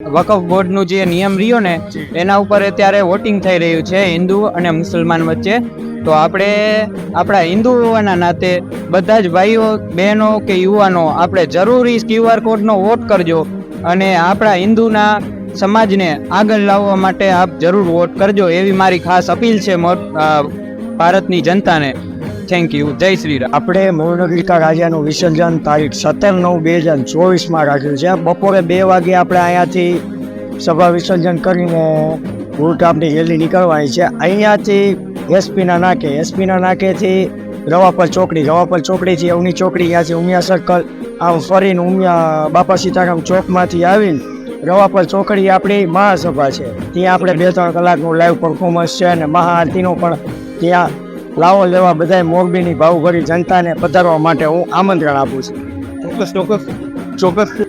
વકફ બોર્ડનું જે નિયમ રહ્યો ને એના ઉપર અત્યારે વોટિંગ થઈ રહ્યું છે હિન્દુ અને મુસલમાન વચ્ચે. તો આપણે આપણા હિન્દુ હોવાના નાતે બધા જ ભાઈઓ બહેનો કે યુવાનો આપણે જરૂરી ક્યુઆર કોડનો વોટ કરજો અને આપણા હિન્દુના સમાજને આગળ લાવવા માટે આપ જરૂર વોટ કરજો એવી મારી ખાસ અપીલ છે ભારતની જનતાને. થેન્ક યુ જય શ્રી રામ આપણે મૂળનગરિકા રાજાનું વિસર્જન તારીખ સત્તર નવ બે હજાર ચોવીસમાં રાખ્યું છે. બપોરે બે વાગે આપણે અહીંયાથી સભા વિસર્જન કરીને ગુરુકામની રેલી નીકળવાની છે. અહીંયાથી એસપીના નાકે, એસપીના નાકેથી રવાપર ચોકડી, રવાપર ચોકડીથી અવની ચોકડી, ત્યાંથી ઉમિયા સર્કલ આમ ફરીને ઉમિયા બાપા સીતારામ ચોકમાંથી આવીને રવાપર ચોકડી આપણી મહાસભા છે. ત્યાં આપણે બે ત્રણ કલાકનું લાઈવ પરફોર્મન્સ છે અને મહાઆરતીનો પણ ત્યાં લાવો લેવા બધાય મોરબીની ભાવભરી જનતાને પધારવા માટે હું આમંત્રણ આપું છું. ચોક્કસ ચોક્કસ. ચોક્કસ.